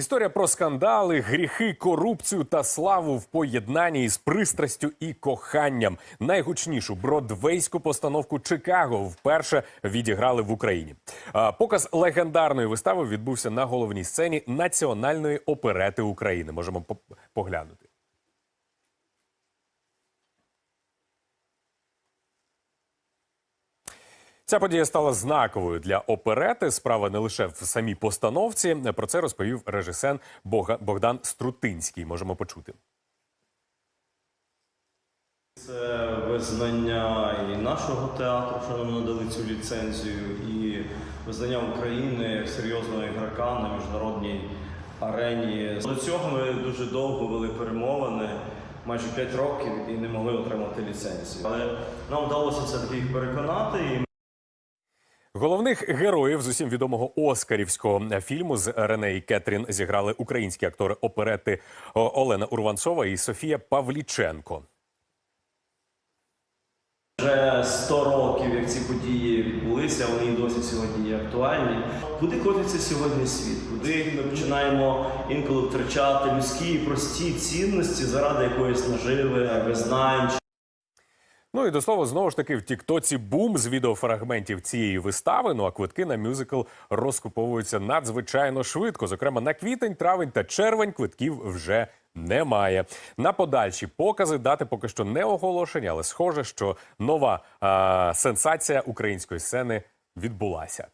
Історія про скандали, гріхи, корупцію та славу в поєднанні із пристрастю і коханням. Найгучнішу бродвейську постановку Чикаго вперше відіграли в Україні. Показ легендарної вистави відбувся на головній сцені Національної оперети України. Можемо по- поглянути. Ця подія стала знаковою для оперети. Справа не лише в самій постановці. Про це розповів режисер Богдан Струтинський. Можемо почути. Це визнання і нашого театру, що нам надали цю ліцензію, і визнання України серйозного ігрока на міжнародній арені. До цього ми дуже довго вели перемовини, майже 5 років, і не могли отримати ліцензію. Але нам вдалося все-таки їх переконати. І Головних героїв з усім відомого оскарівського фільму з Рене і Кетрін зіграли українські актори оперети Олена Урванцова і Софія Павліченко. Вже 100 років, як ці події відбулися, вони досі сьогодні є актуальні. Куди котиться сьогодні світ? Куди ми починаємо інколи втрачати людські прості цінності заради якоїсь наживи, визнань Ну і до слова, знову ж таки, в Тіктоці бум з відеофрагментів цієї вистави. Ну а квитки на мюзикл розкуповуються надзвичайно швидко. Зокрема, на квітень, травень та червень квитків вже немає. На подальші покази дати поки що не оголошені, але схоже, що нова а, сенсація української сцени відбулася.